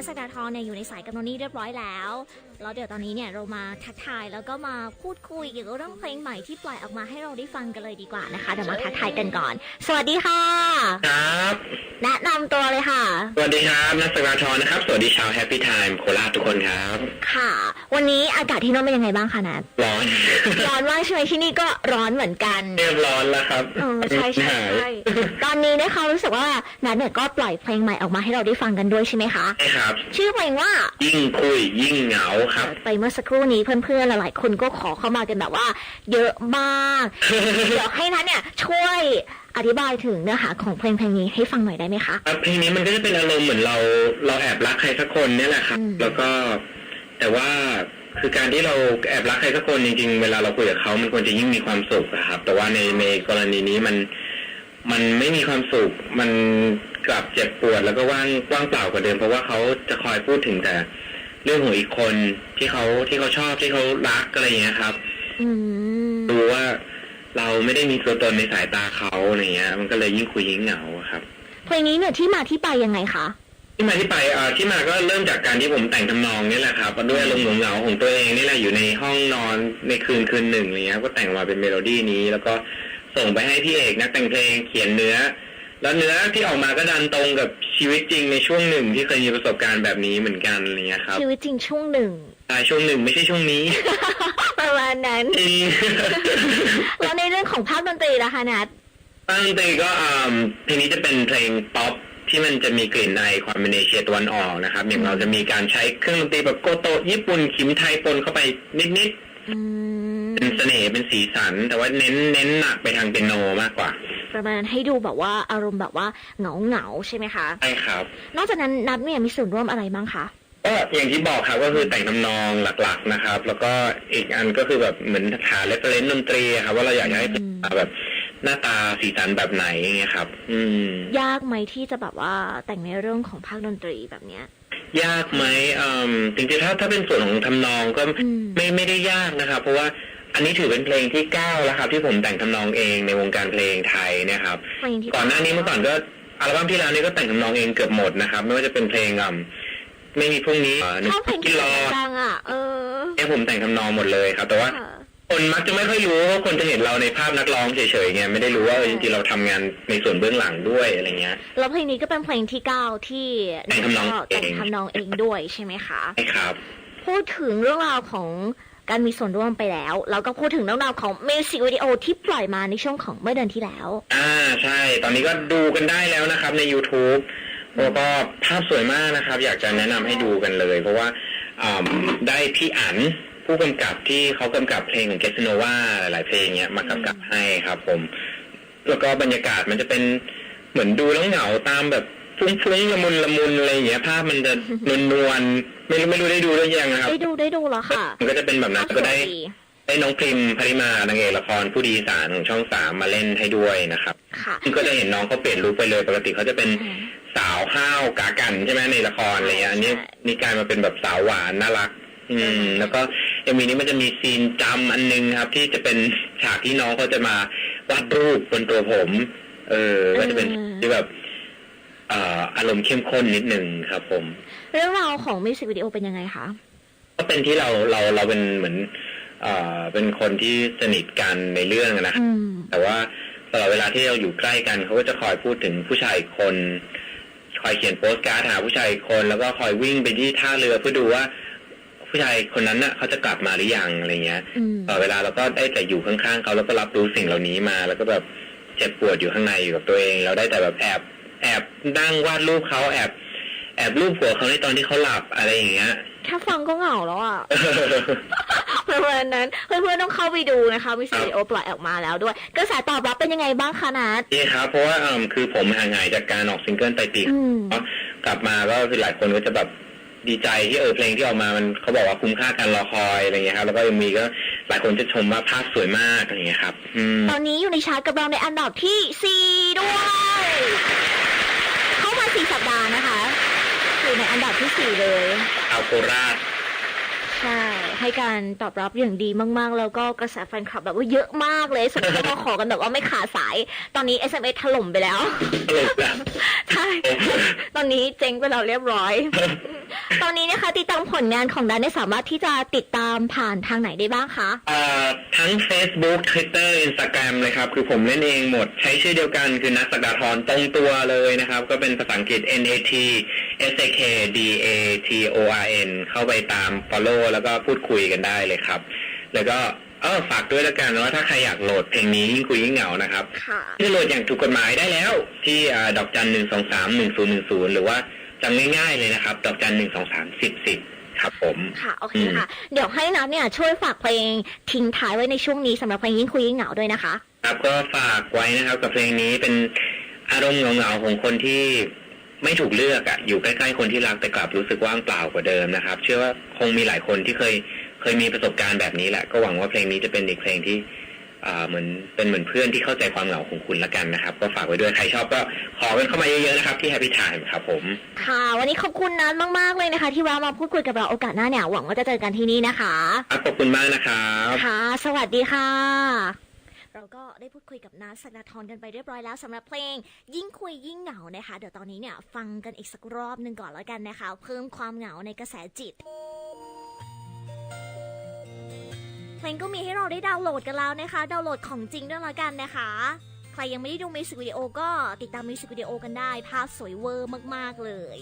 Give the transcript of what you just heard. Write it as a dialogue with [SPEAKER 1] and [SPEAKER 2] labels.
[SPEAKER 1] นัสดาทรเนี่ยอยู่ในสายกับโนนี่เรียบร้อยแล้วแล้วเดี๋ยวตอนนี้เนี่ยเรามาทักทายแล้วก็มาพูดคุยเกี่ยวกับเรื่องเพลงใหม่ที่ปล่อยออกมาให้เราได้ฟังกันเลยดีกว่านะคะเดี๋ยวมาทักทายกันก่อน สวัสดีค่ะ
[SPEAKER 2] ครับ
[SPEAKER 1] แนะนำตัวเลยค่ะ
[SPEAKER 2] สวัสดีครับนักสกาทรนะครับ สวัสดีชาวแฮปปี้ไทม์โคราชทุกคนครับ
[SPEAKER 1] ค่ะ วันนี้อากาศที่โน้นเป็นยังไงบ้างคะนัท
[SPEAKER 2] ร้อน
[SPEAKER 1] ร้อนมากใช่ไหมที่นี่ก็ร้อนเหมือนกัน
[SPEAKER 2] เรียบร้อนแล้วครับ
[SPEAKER 1] เออใช่ใช่
[SPEAKER 2] หาย
[SPEAKER 1] ใช่ตอนนี้นะคะรู้สึกว่านัทเนี่ยก็ปล่อยเพลงใหม่ออกมาให้เราได้ฟังกันด้วยใช่ไหมคะ
[SPEAKER 2] ใช่ครับ
[SPEAKER 1] ชื่อเพลงว่า
[SPEAKER 2] ยิ่งคุยยิ่งเหงาครับ
[SPEAKER 1] ไปเมื่อสักครู่นี้เพื่อนๆหลายๆคนก็ขอเข้ามากันแบบว่า เยอะมากเดี๋ยวให้นัทเนี่ยช่วยอธิบายถึงเนื้อหาของเพลงเพลงนี้ให้ฟังหน่อยได้ไหมคะ
[SPEAKER 2] ครับเพลงนี้มันก็จะเป็นอารมณ์เหมือนเราเราแอบรักใครสักคนเนี่ยแหละครับ
[SPEAKER 1] อืม
[SPEAKER 2] แล้วก็แต่ว่า คือการที่เราแอบรักใครสักคนจริงๆ เวลาเราคุยกับเขามันควรจะยิ่งมีความสุขอะครับ แต่ว่าในในกรณีนี้มันมันไม่มีความสุข มันกลับเจ็บปวดแล้วก็ว่างว่างเปล่ากว่าเดิม เพราะว่าเขาจะคอยพูดถึงแต่ เรื่องของอีกคนที่เขาที่เขาชอบที่เขารักอะไรอย่างเงี้ยครับ
[SPEAKER 1] อืม
[SPEAKER 2] รู้ว่าเราไม่ได้มีตัวตนในสายตาเขาอะไรเงี้ย มันก็เลยยิ่งคุยยิ่งเหงาอะครับ
[SPEAKER 1] เพลงนี้เนี่ยที่มาที่ไปยังไงคะ
[SPEAKER 2] ที่มาที่ไปเอ่อที่มาก็เริ่มจากการที่ผมแต่งทำนองนี่แหละครับด้วยอารมณ์เหงาๆของตัวเองนี่แหละอยู่ในห้องนอนในคืนคืนหนึ่งอะไรเงี้ยก็แต่งมาเป็นเมโลดี้นี้ แล้วก็ส่งไปให้พี่เอกนักแต่งเพลงเขียนเนื้อ แล้วเนื้อที่ออกมาก็ดันตรงกับชีวิตจริงในช่วงหนึ่งที่เคยมีประสบการณ์แบบนี้เหมือนกันอะไรเงี้ยครับ
[SPEAKER 1] ชีวิตจริงช่วงหนึ่ง
[SPEAKER 2] ใช่ช่วงหนึ่งไม่ใช่ช่วงนี้
[SPEAKER 1] ประมาณนั้น
[SPEAKER 2] จริง
[SPEAKER 1] แล้วในเรื่องของภาพดนตรีล่ะคะนัท
[SPEAKER 2] ตั้งแต่ก็อ่าเพลงนี้จะเป็นเพลงป๊อป ที่มันจะมีกลิ่นในความเป็นเอเชียตะวันออกนะครับ อย่างเราจะมีการใช้เครื่องดนตรีแบบโกโตะญี่ปุ่นขิมไทยปนเข้าไปนิด
[SPEAKER 1] อืม
[SPEAKER 2] ๆเป็นเสน่ห์เป็นสีสัน แต่ว่าเน้นเน้นหนักไปทางเปียโนมากกว่า
[SPEAKER 1] ประมาณให้ดูแบบว่าอารมณ์แบบว่าเหงาเหงาๆใช่ไหมคะ
[SPEAKER 2] ใช่ครับ
[SPEAKER 1] นอกจากนั้นนัทเนี่ยมีส่วนร่วมอะไรบ้างคะ
[SPEAKER 2] ก็อย่างที่บอกครับก็คือแต่งทำนองหลักๆนะครับ แล้วก็อีกอันก็คือแบบเหมือนหาเรฟเฟรนซ์ดนตรีครับว่าเราอยากจะให้เป็นแบบ หน้าตาสีสันแบบไหนอย่างเงี้ยครับ อืม
[SPEAKER 1] ยากไหมที่จะแบบว่าแต่งในเรื่องของภาคดนตรีแบบเนี้ย
[SPEAKER 2] ยากไหมอืมจริงๆถ้าถ้าเป็นส่วนของทำนองก็
[SPEAKER 1] อืม
[SPEAKER 2] ไม่ไม่ได้ยากนะครับ เพราะว่าอันนี้ถือเป็นเพลงที่เก้าแล้วครับ ที่ผมแต่งทำนองเองในวงการเพลงไทยเนะครับ
[SPEAKER 1] เพลงที่
[SPEAKER 2] ก่อนหน้านี้เมื่อก่อนก็อัลบั้มที่แล้วนี่ก็แต่งทำนองเองเกือบหมดนะครับ ไม่ว่าจะเป็นเพลงอ่ำไม่มีพรุ่งนี้อ่าหนึ่
[SPEAKER 1] ชอบเพลงที่
[SPEAKER 2] รอ
[SPEAKER 1] ดังอะ เออ
[SPEAKER 2] เนี่ยผมแต่งทำนองหมดเลยครับ แต่ว่า
[SPEAKER 1] ค่ะ
[SPEAKER 2] คนมักจะไม่ค่อยรู้เพราะคนจะเห็นเราในภาพนักร้องเฉยๆไงไม่ได้รู้ว่าเออจริงๆเราทำงานในส่วนเบื้องหลังด้วยอะไรเงี้ย
[SPEAKER 1] แล้วเพลงนี้ก็เป็นเพลงที่เก้าที่
[SPEAKER 2] แต่งทำนองเอง
[SPEAKER 1] แต่งทำนองเองด้วยใช่ไหมคะ
[SPEAKER 2] ใช่ครับ
[SPEAKER 1] พูดถึงเรื่องราวของการมีส่วนร่วมไปแล้วแล้วก็พูดถึงเรื่องราวของมิวสิกวิดีโอที่ปล่อยมาในช่วงของเมื่อเดือนที่แล้ว
[SPEAKER 2] อ่าใช่ ตอนนี้ก็ดูกันได้แล้วนะครับใน YouTube แล้วก็ภาพสวยมากนะครับ อยากจะแนะนำให้ดูกันเลย เพราะว่าอ่าได้พี่อั๋น ผู้กำกับที่เขากำกับเพลงของเกสโนวาหลาย ๆ เพลงเนี้ยมากำกับให้ครับ ผม แล้วก็บรรยากาศมันจะเป็นเหมือนดูแล้วเหงาตามแบบฟุ้งๆละมุนละมุนอะไรอย่างเงี้ยภาพมันจะนวลๆไม่รู้ไม่รู้ได้ดูหรือยังนะครับ
[SPEAKER 1] ได้ดูได้ดูแล้วค่ะ
[SPEAKER 2] มันก็จะเป็นแบบนั้น
[SPEAKER 1] ส
[SPEAKER 2] ก็
[SPEAKER 1] วย
[SPEAKER 2] ได้
[SPEAKER 1] ดี
[SPEAKER 2] ได้น้องพริมพริมานางเอกละครผู้ดีอีสารของช่องสามมาเล่นให้ด้วยนะครับ
[SPEAKER 1] ค่ะ
[SPEAKER 2] ซึ่งก็จะเห็นน้องเขาเปลี่ยนลุคไปเลย ปกติเขาจะเป็น
[SPEAKER 1] อืม
[SPEAKER 2] สาวห้าวกากันใช่ไหมในละครอะไรเงี้ยอันนี้
[SPEAKER 1] ใช่
[SPEAKER 2] นี่กลายมาเป็นแบบสาวหวานน่ารัก อื
[SPEAKER 1] อื
[SPEAKER 2] ม
[SPEAKER 1] ม
[SPEAKER 2] แล้วก็ เอ็มวีนี้มันจะมีซีนจำอันนึงครับ ที่จะเป็นฉากที่น้องเขาจะมาวาดรูปบนตัวผม เออก็จะเป็นที่แบบเอ่ออารมณ์เข้มข้นนิดนึงครับผม
[SPEAKER 1] เรื่องราวของมิวสิกวิดีโอเป็นยังไงคะ
[SPEAKER 2] ก็เป็นที่เราเราเราเป็นเหมือนเอ่อเป็นคนที่สนิทกันในเรื่องนะครับ
[SPEAKER 1] อืม
[SPEAKER 2] แต่ว่าตลอดเวลาที่เราอยู่ใกล้กันเขาก็จะคอยพูดถึงผู้ชายอีกคน คอยเขียนโปสการ์ดหาผู้ชายอีกคน แล้วก็คอยวิ่งไปที่ท่าเรือเพื่อดูว่า ผู้ชายคนนั้นน่ะเขาจะกลับมาหรือยังอะไรเงี้ย
[SPEAKER 1] อืม
[SPEAKER 2] ตลอดเวลาเราก็ได้แต่อยู่ข้างๆเขาแล้วก็รับรู้สิ่งเหล่านี้มา แล้วก็แบบเจ็บปวดอยู่ข้างในอยู่กับตัวเอง เราได้แต่แบบแอบแอบนั่งวาดรูปเขาแอบแอบรูปหัวเขาในตอนที่เขาหลับอะไรอย่างเงี้ย
[SPEAKER 1] แค่ฟังก็เหงาแล้วอะประมาณนั้นเพื่อนๆต้องเข้าไปดูนะคะมิวสิกวิดีโอปล่อยออกมาแล้วด้วยกระแสตอบรับเป็นยังไงบ้างคะนัท
[SPEAKER 2] นี่ครับเพราะว่าเอิ่มคือผมห่างหายจากการออกซิงเกิลไปปี
[SPEAKER 1] อืม
[SPEAKER 2] เนาะกลับมาก็คือหลายคนก็จะแบบ ดีใจที่เออเพลงที่ออกมามันเขาบอกว่าคุ้มค่าการรอคอยอะไรเงี้ยครับแล้วก็ยังมีก็หลายคนจะชมว่าภาพสวยมากอะไรเงี้ยครับอืม
[SPEAKER 1] ตอนนี้อยู่ในชาร์ตกับเราในอันดับที่4ด้วย เข้ามา4สัปดาห์นะคะอยู่ในอันดับที่4เลย
[SPEAKER 2] เอาโคราช
[SPEAKER 1] ใช่ ให้การตอบรับอย่างดีมากๆ แล้วก็กระแสแฟนคลับแบบว่าเยอะมากเลยส่งเข้ามาขอกันแบบว่าไม่ขาดสาย ตอนนี้ SMS ถล่มไปแล้ว
[SPEAKER 2] ตลกแบบ
[SPEAKER 1] ใช่ ตอนนี้เจ๊งไปแล้วเรียบร้อย ตอนนี้นะคะ ติดตามผลงานของนัทเนี่ยสามารถที่จะติดตามผ่านทางไหนได้บ้างคะ
[SPEAKER 2] เอ่อทั้ง Facebook Twitter Instagram เลยครับ คือผมเล่นเองหมด ใช้ชื่อเดียวกันคือนัทสกดาธรตรงตัวเลยนะครับ ก็เป็นภาษาอังกฤษ N A T S A K D A T O R N เข้าไปตาม follow แล้วก็พูดคุยกันได้เลยครับ แล้วก็เออฝากด้วยแล้วกันว่าถ้าใครอยากโหลดเพลงนี้ยิ่งคุยยิ่งเหงานะครับ
[SPEAKER 1] ค่ะ
[SPEAKER 2] ที่โหลดอย่างถูกกฎหมายได้แล้ว ที่อ่าดอกจันหนึ่งสองสามหนึ่งศูนย์หนึ่งศูนย์หรือว่าจำง่ายๆเลยนะครับ ดอกจันหนึ่งสองสามสิบสิบครับผม
[SPEAKER 1] ค่ะ โอเคค่ะ เดี๋ยวให้นัทเนี่ยช่วยฝากเพลงทิ้งท้ายไว้ในช่วงนี้สำหรับเพลงยิ่งคุยยิ่งเหงาด้วยนะคะ
[SPEAKER 2] ครับก็ฝากไว้นะครับกับเพลงนี้เป็นอารมณ์เหงาๆของคนที่ ไม่ถูกเลือกอะอยู่ใกล้ๆคนที่รักแต่กลับรู้สึกว่างเปล่ากว่าเดิมนะครับ เชื่อว่าคงมีหลายคนที่เคยเคยมีประสบการณ์แบบนี้แหละ ก็หวังว่าเพลงนี้จะเป็นอีกเพลงที่อ่าเหมือนเป็นเหมือนเพื่อนที่เข้าใจความเหงาของคุณละกันนะครับ ก็ฝากไว้ด้วยใครชอบก็ขอกันเข้ามาเยอะๆนะครับ ที่ Happy Time ครับผม
[SPEAKER 1] ค่ะ วันนี้ขอบคุณนัทมากๆเลยนะคะ ที่แวะมาพูดคุยกับเราโอกาสหน้าเนี่ยหวังว่าจะเจอกันที่นี่นะคะ
[SPEAKER 2] ครับขอบคุณมากนะครับ
[SPEAKER 1] ค่ะ สวัสดีค่ะ เราก็ได้พูดคุยกับนัทสักดาทรกันไปเรียบร้อยแล้วสำหรับเพลง ยิ่งคุยยิ่งเหงานะคะ เดี๋ยวตอนนี้เนี่ยฟังกันอีกสักรอบหนึ่งก่อนแล้วกันนะคะ เพิ่มความเหงาในกระแสจิตเพลงก็มีให้เราได้ดาวน์โหลดกันแล้วนะคะ ดาวน์โหลดของจริงด้วยละกันนะคะ ใครยังไม่ได้ดูมิวสิกวิดีโอก็ติดตามมิวสิกวิดีโอกันได้ ภาพสวยเวอร์มากๆเลย